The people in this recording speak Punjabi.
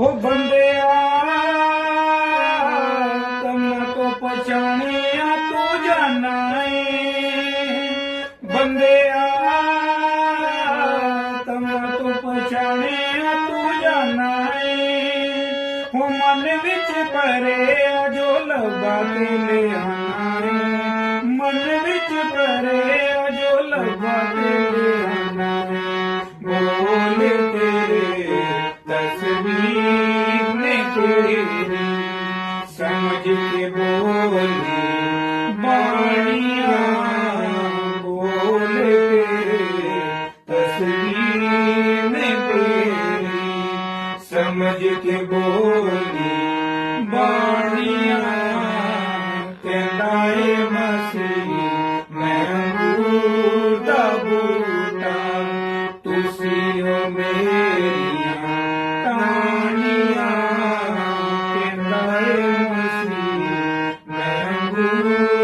ਉਹ ਬੰਦਿਆ ਤਮ ਕੋ ਪਛਾਣਿਆ ਤੂੰ ਜਾਣਾ ਏ। ਬੰਦਿਆ ਤਮ ਕੋ ਪਛਾਣਿਆ ਤੂੰ ਜਾਣਾ ਏ। ਹੋ ਮਨ ਵਿੱਚ ਭਰਿਆ ਜੋ ਲੱਭਾ ਕੇ ਲਿਆਣਾ ਤੇਰੀ ਸਮਝ ਕੇ ਬੋਲ ਬਾਣੀਆਂ ਬੋਲ ਤਸਵੀਰ ਨੇ ਤੇਰੀ ਸਮਝ ਕੇ ਬੋਲ ਬਾਣੀਆਂ ਕਹਿੰਦਾ ਏ ਮਸੀਹ ਮੈਂ ਅੰਗੂਰ ਦਾ ਬੂਟਾ ਤੁਸੀਂ ਹੋ ਮੇਰੀਆਂ Música